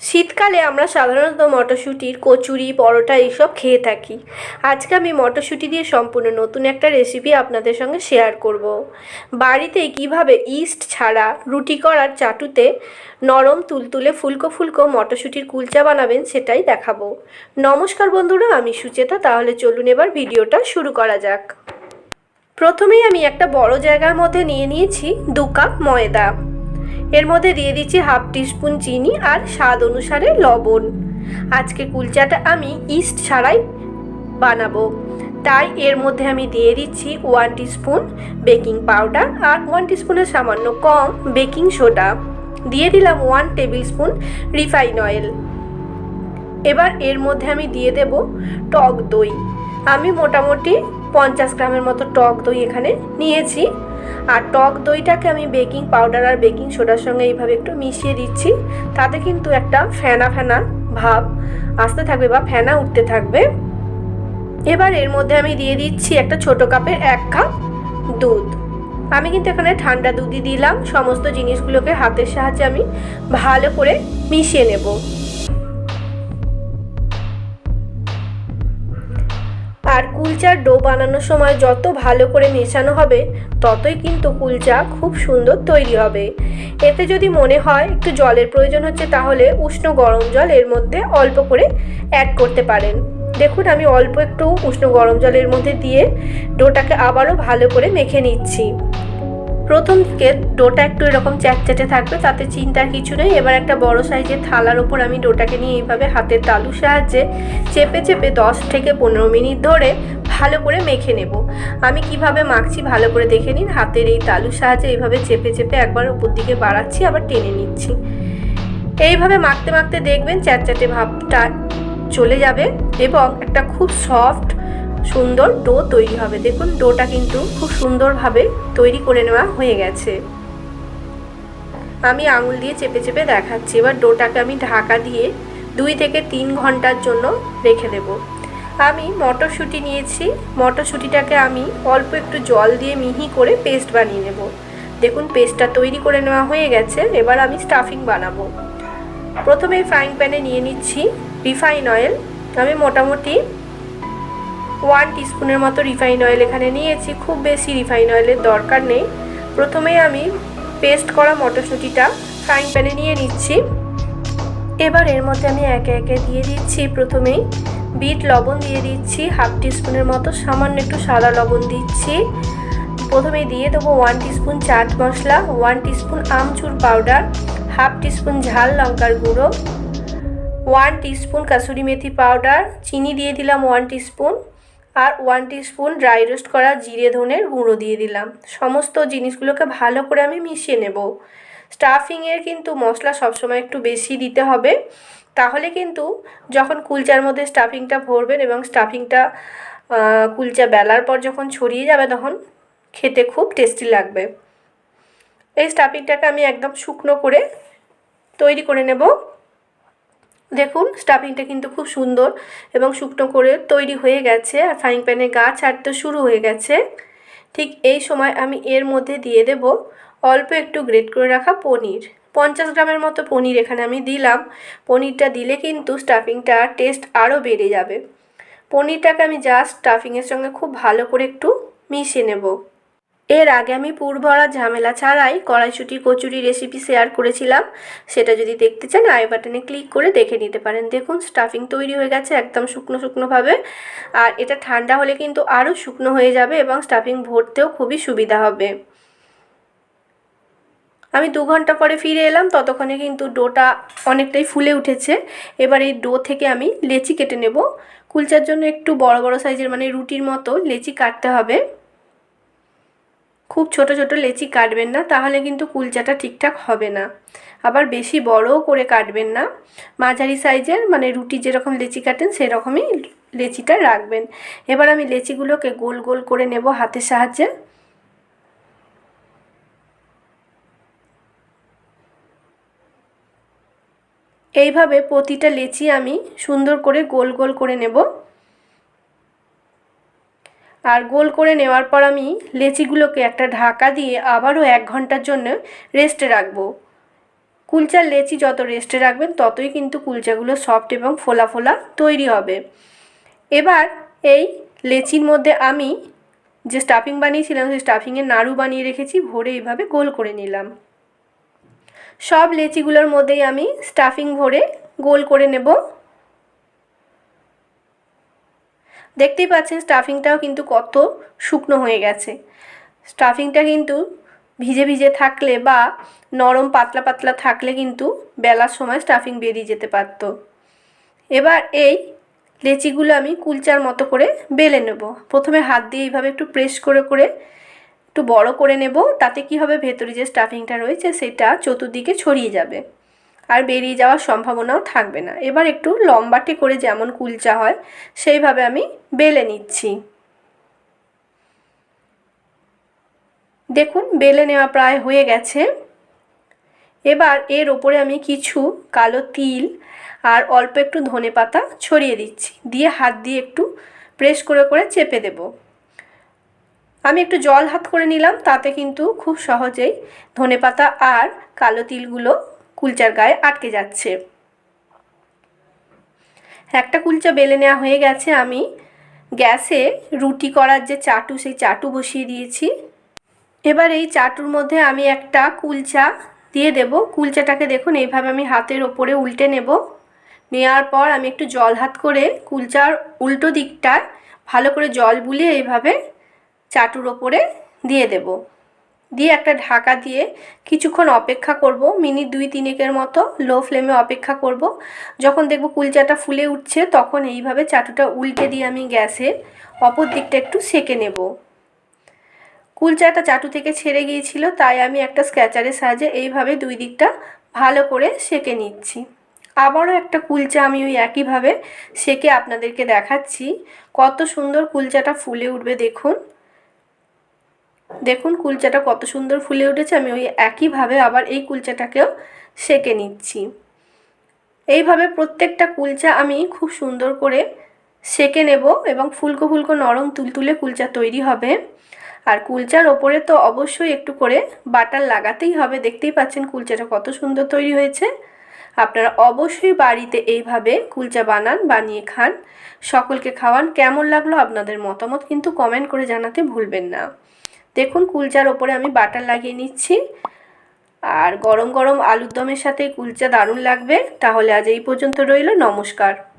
শীতকালে আমরা সাধারণত মটরশুঁটির কচুরি, পরোটা এইসব খেয়ে থাকি। আজকে আমি মটরশুঁটি দিয়ে সম্পূর্ণ নতুন একটা রেসিপি আপনাদের সঙ্গে শেয়ার করব। বাড়িতে কীভাবে ইস্ট ছাড়া রুটি করার চাটুতে নরম তুলতুলে ফুলকো ফুলকো মটরশুঁটির কুলচা বানাবেন সেটাই দেখাবো। নমস্কার বন্ধুরা, আমি সুচেতা, তাহলে চলুন এবার ভিডিওটা শুরু করা যাক। প্রথমেই আমি একটা বড় জায়গার মধ্যে নিয়ে নিয়েছি দু কাপ ময়দা। এর মধ্যে দিয়ে দিচ্ছি হাফ টিস্পুন চিনি আর স্বাদ অনুসারে লবণ। আজকে কুলচাটা আমি ইস্ট ছাড়াই বানাবো। তাই এর মধ্যে আমি দিয়ে দিচ্ছি one teaspoon baking powder আর ওয়ান টিস্পুনের সামান্য কম বেকিং সোডা। দিয়ে দিলাম one tablespoon refine oil. এবার এর মধ্যে আমি দিয়ে দেব টক দই। আমি মোটামুটি পঞ্চাশ গ্রামের মতো টক দই এখানে নিয়েছি। আর টক দইটাকে আমি বেকিং পাউডার আর বেকিং সোডার সঙ্গে এইভাবে একটু মিশিয়ে দিচ্ছি। তাতে কিন্তু একটা ফেনা ফেনা ভাব আসতে থাকবে বা ফেনা উঠতে থাকবে। এবার এর মধ্যে আমি দিয়ে দিচ্ছি একটা ছোট কাপের এক কাপ দুধ। আমি কিন্তু এখানে ঠান্ডা দুধই দিলাম। সমস্ত জিনিসগুলোকে হাতের সাহায্যে আমি ভালো করে মিশিয়ে নেব। আর কুলচার ডো বানানোর সময় যত ভালো করে মেশানো হবে ততই কিন্তু কুলচা খুব সুন্দর তৈরি হবে। এতে যদি মনে হয় একটু জলের প্রয়োজন হচ্ছে তাহলে উষ্ণ গরম জল এর মধ্যে অল্প করে অ্যাড করতে পারেন। দেখুন আমি অল্প একটু উষ্ণ গরম জলের মধ্যে দিয়ে ডোটাকে আবারও ভালো করে মেখে নিচ্ছি। প্রথম দিকে ডোটা একটু এরকম চ্যাটচ্যাটে থাকবে, তাতে চিন্তার কিছু নেই। এবার একটা বড় সাইজের থালার ওপর আমি ডোটাকে নিয়ে এইভাবে হাতের তালুর সাহায্যে চেপে চেপে দশ থেকে পনেরো মিনিট ধরে ভালো করে মেখে নেব। আমি কীভাবে মাখছি ভালো করে দেখে নিন। হাতের এই তালুর সাহায্যে এইভাবে চেপে চেপে একবার উপর দিকে বাড়াচ্ছি, আবার টেনে নিচ্ছি। এইভাবে মাখতে মাখতে দেখবেন চ্যাটচ্যাটে ভাবটা চলে যাবে এবং একটা খুব সফট, সুন্দর ডো তৈরি হবে। দেখুন, ডোটা কিন্তু খুব সুন্দরভাবে তৈরি করে নেওয়া হয়ে গেছে। আমি আঙুল দিয়ে চেপে চেপে দেখাচ্ছি। এবার ডোটাকে আমি ঢাকা দিয়ে দুই থেকে তিন ঘণ্টার জন্য রেখে দেব। আমি মটরশুঁটি নিয়েছি। মটরশুঁটিটাকে আমি অল্প একটু জল দিয়ে মিহি করে পেস্ট বানিয়ে নেব। দেখুন, পেস্টটা তৈরি করে নেওয়া হয়ে গেছে। এবার আমি স্টাফিং বানাবো। প্রথমে ফ্রাইং প্যানে নিয়ে নিচ্ছি রিফাইন অয়েল আমি মোটামুটি ওয়ান টিস্পুনের মতো রিফাইন অয়েল এখানে নিয়েছি। খুব বেশি রিফাইন অয়েলের দরকার নেই। প্রথমেই আমি পেস্ট করা মটরশুঁটিটা ফ্রাইং প্যানে নিয়ে নিচ্ছি। এবার এর মধ্যে আমি একে একে দিয়ে দিচ্ছি প্রথমেই বিট লবণ দিয়ে দিচ্ছি, হাফ টিস্পুনের মতো, সামান্য একটু সাদা লবণ দিচ্ছি। প্রথমে দিয়ে দেবো one teaspoon chaat masala, one teaspoon আমচুর পাউডার, হাফ টিস্পুন ঝাল লঙ্কার গুঁড়ো, ওয়ান টিস্পুন কাসুরি মেথি পাউডার, চিনি দিয়ে দিলাম ওয়ান টিস্পুন, আর ওয়ান টিস্পুন ড্রাই রোস্ট করা জিরে ধনের গুঁড়ো দিয়ে দিলাম। সমস্ত জিনিসগুলোকে ভালো করে আমি মিশিয়ে নেব। স্টাফিংয়ের কিন্তু মশলা সবসময় একটু বেশি দিতে হবে। তাহলে কিন্তু যখন কুলচার মধ্যে স্টাফিংটা ভরবেন এবং স্টাফিংটা কুলচা বেলার পর যখন ছড়িয়ে যাবে তখন খেতে খুব টেস্টি লাগবে। এই স্টাফিংটাকে আমি একদম শুকনো করে তৈরি করে নেব। দেখুন স্টাফিংটা কিন্তু খুব সুন্দর এবং শুকনো করে তৈরি হয়ে গেছে আর ফ্রাইং প্যানে গা ছাড়তে শুরু হয়ে গেছে। ঠিক এই সময় আমি এর মধ্যে দিয়ে দেব অল্প একটু গ্রেট করে রাখা পনির। পঞ্চাশ গ্রামের মতো পনির এখানে আমি দিলাম। পনিরটা দিলে কিন্তু স্টাফিংটার টেস্ট আরও বেড়ে যাবে। পনিরটাকে আমি জাস্ট স্টাফিংয়ের সঙ্গে খুব ভালো করে একটু মিশিয়ে নেব। এর আগে আমি পুর ভরা ঝামেলা ছাড়াই কড়াইশুটি, কচুরি রেসিপি শেয়ার করেছিলাম। সেটা যদি দেখতে চান, আই বাটনে ক্লিক করে দেখে নিতে পারেন। দেখুন স্টাফিং তৈরি হয়ে গেছে একদম শুকনো শুকনোভাবে আর এটা ঠান্ডা হলে কিন্তু আরও শুকনো হয়ে যাবে এবং স্টাফিং ভরতেও খুবই সুবিধা হবে। আমি দু ঘণ্টা পরে ফিরে এলাম, ততক্ষণে কিন্তু ডোটা অনেকটাই ফুলে উঠেছে। এবার এই ডো থেকে আমি লেচি কেটে নেব। কুলচার জন্য একটু বড় বড় সাইজের মানে রুটির মতো লেচি কাটতে হবে। খুব ছোট ছোট লেচি কাটবেন না, তাহলে কিন্তু কুলচাটা ঠিকঠাক হবে না। আবার বেশি বড়ও করে কাটবেন না। মাঝারি সাইজের মানে রুটি যেরকম লেচি কাটেন, সেরকমই লেচিটা রাখবেন। এবার আমি লেচিগুলোকে গোল গোল করে নেব হাতের সাহায্যে। এইভাবে প্রতিটা লেচি আমি সুন্দর করে গোল গোল করে নেব। আর গোল করে নেওয়ার পর আমি লেচিগুলোকে একটা ঢাকা দিয়ে আবারও এক ঘণ্টার জন্য রেস্টে রাখব। কুলচার লেচি যত রেস্টে রাখবেন, ততই কিন্তু কুলচাগুলো সফট এবং ফোলা ফোলা তৈরি হবে। এবার এই লেচির মধ্যে আমি যে স্টাফিং বানিয়েছিলাম, সেই স্টাফিংয়ের নাড়ু বানিয়ে রেখেছি, ভরে এইভাবে গোল করে নিলাম। সব লেচিগুলোর মধ্যেই আমি স্টাফিং ভরে গোল করে নেব। দেখতেই পাচ্ছেন স্টাফিংটাও কিন্তু কত শুকনো হয়ে গেছে। স্টাফিংটা কিন্তু ভিজে ভিজে থাকলে বা নরম পাতলা পাতলা থাকলে কিন্তু বেলার সময় স্টাফিং বেরিয়ে যেতে পারতো। এবার এই লেচিগুলো আমি কুলচার মতো করে বেলে নেব। প্রথমে হাত দিয়ে এইভাবে একটু প্রেস করে করে একটু বড় করে নেব, তাতে কি হবে? ভেতরে যে স্টাফিংটা রয়েছে, সেটা চতুর্দিকে ছড়িয়ে যাবে। আর বেরিয়ে যাওয়ার সম্ভাবনাও থাকবে না। এবার একটু লম্বাটে করে যেমন কুলচা হয়, সেইভাবে আমি বেলে নিচ্ছি। দেখুন, বেলে নেওয়া প্রায় হয়ে গেছে। এবার এর ওপরে আমি কিছু কালো তিল আর অল্প একটু ধনে পাতা ছড়িয়ে দিচ্ছি। দিয়ে হাত দিয়ে একটু প্রেস করে করে চেপে দেব। আমি একটু জল হাত করে নিলাম, তাতে কিন্তু খুব সহজেই ধনে পাতা আর কালো তিলগুলো কুলচার গায়ে আটকে যাচ্ছে। একটা কুলচা বেলে নেওয়া হয়ে গেছে আমি। গ্যাসে রুটি করার যে চাটু, সেই চাটু বসিয়ে দিয়েছি। এবার এই চাটুর মধ্যে আমি একটা কুলচা দিয়ে দেব। কুলচাটাকে দেখুন, এইভাবে আমি হাতের ওপরে উল্টে নেব। নেওয়ার পর আমি একটু জল হাত করে কুলচার উল্টো দিকটায় ভালো করে জল বুলিয়ে এইভাবে চাটুর ওপরে দিয়ে দেব। দিয়ে একটা ঢাকা দিয়ে কিছুক্ষণ অপেক্ষা করব, মিনিট দুই তিনেকের মতো লো ফ্লেমে অপেক্ষা করব। যখন দেখব কুলচাটা ফুলে উঠছে, তখন এইভাবে চাটুটা উল্টে দিয়ে আমি গ্যাসে অপর দিকটা একটু সেকে নেব। কুলচাটা চাটু থেকে ছেড়ে গিয়েছিল, তাই আমি একটা স্ক্যাচারের সাহায্যে এইভাবে দুই দিকটা ভালো করে সেকে নিচ্ছি। আবারও একটা কুলচা আমি ওই একইভাবে সেকে আপনাদেরকে দেখাচ্ছি। কত সুন্দর কুলচাটা ফুলে উঠবে দেখুন। দেখুন কুলচাটা কত সুন্দর ফুলে উঠেছে, আমি ওই একইভাবে আবার এই কুলচাটাকেও সেকে নিচ্ছি। এইভাবে প্রত্যেকটা কুলচা আমি খুব সুন্দর করে সেকে নেব এবং ফুলকো ফুলকো নরম তুলতুলে কুলচা তৈরি হবে। আর কুলচার ওপরে তো অবশ্যই একটু করে বাটার লাগাতেই হবে, দেখতেই পাচ্ছেন কুলচাটা কত সুন্দর তৈরি হয়েছে। আপনারা অবশ্যই বাড়িতে এইভাবে কুলচা বানান, বানিয়ে খান, সকলকে খাওয়ান, কেমন লাগল আপনাদের মতামত কিন্তু কমেন্ট করে জানাতে ভুলবেন না। দেখুন কুলচার ওপরে আমি বাটার লাগিয়ে নিচ্ছি। আর গরম গরম আলুর দমের সাথে কুলচা দারুণ লাগবে। তাহলে আজ এই পর্যন্ত রইল। নমস্কার।